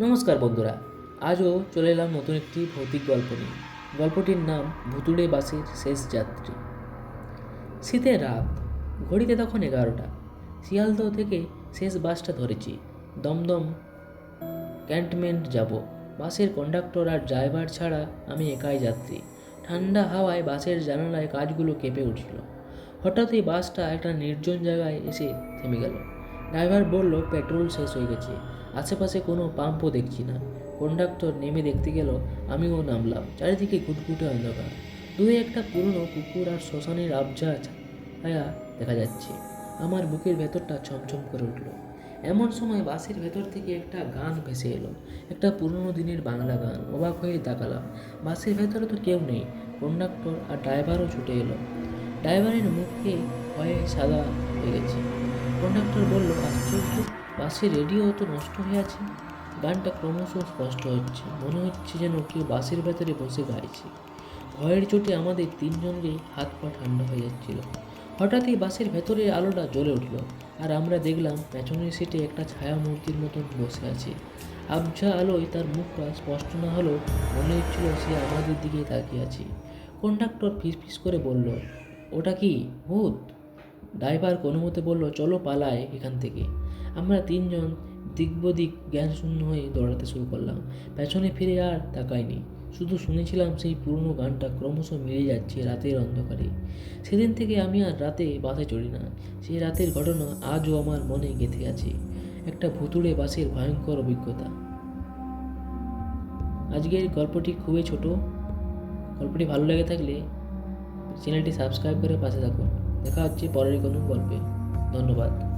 নমস্কার বন্ধুরা, আজও চলে এলাম নতুন একটি ভৌতিক গল্প নিয়ে। গল্পটির নাম ভুতুড়ে বাসের শেষ যাত্রী। শীতের রাত, ঘড়িতে তখন এগারোটা। শিয়ালদহ থেকে শেষ বাসটা ধরেছি। দমদম ক্যান্টমেন্ট যাব। বাসের কন্ডাক্টর আর ড্রাইভার ছাড়া আমি একাই যাত্রী। ঠান্ডা হাওয়ায় বাসের জানালায় কাজগুলো কেঁপে উঠছিল হঠাৎই বাসটা একটা নির্জন জায়গায় এসে থেমে গেল। ড্রাইভার বলল, পেট্রোল শেষ হয়ে গেছে। আশেপাশে কোনো পাম্পও দেখছি না। কন্ডাক্টর নেমে দেখতে গেল, আমিও নামলাম। চারিদিকে ঘুটঘুটে অন্ধকার। দুই একটা পুরনো কুকুর আর শ্মশানের আবজা ছায়া দেখা যাচ্ছে। আমার বুকের ভেতরটা ছমছম করে উঠল। এমন সময় বাসের ভেতর থেকে একটা গান ভেসে এলো। একটা পুরনো দিনের বাংলা গান। অবাক হয়ে তাকালাম। বাসের ভেতরে তো কেউ নেই। কন্ডাক্টর আর ড্রাইভারও ছুটে এলো। ড্রাইভারের মুখে ভয়ে সাদা হয়ে গেছে। কন্ডাক্টর বলল, আশ্চর্য বাসের রেডিও তো নষ্ট হয়ে আছে? গানটা ক্রমশ স্পষ্ট হচ্ছে, মনে হচ্ছে যেন কেউ বাসের ভেতরে বসে গাইছে। ভয়ের চোটে আমাদের তিনজনেরই হাত পা ঠান্ডা হয়ে যাচ্ছিল। হঠাৎই বাসের ভেতরের আলোটা জ্বলে উঠল আর আমরা দেখলাম পেছনের সিটে একটা ছায়া মূর্তির মতন বসে আছে। আবঝা আলোয় তার মুখটা স্পষ্ট না হলেও মনে হচ্ছিল সে আমাদের দিকে তাকিয়ে আছে। কন্ডাক্টর ফিস ফিস করে বলল, ওটা কি ভূত? ড্রাইভার কোনো মতে বলল, চলো পালায় এখান থেকে। আমরা তিনজন দিকবদিক জ্ঞান শূন্য হয়ে দৌড়াতে শুরু করলাম। পেছনে ফিরে আর তাকাইনি। শুধু শুনেছিলাম সেই পুরনো গানটা ক্রমশ মিলে যাচ্ছে রাতের অন্ধকারে। সেদিন থেকে আমি আর রাতে বাসে চড়ি না। সেই রাতের ঘটনা আজও আমার মনে গেঁথে আছে। একটা ভুতুড়ে বাসের ভয়ঙ্কর অভিজ্ঞতা। আজকের গল্পটি খুবই ছোট। গল্পটি ভালো লেগে থাকলে চ্যানেলটি সাবস্ক্রাইব করে পাশে থাকুন। দেখা হচ্ছে পরের কোনো গল্পে। ধন্যবাদ।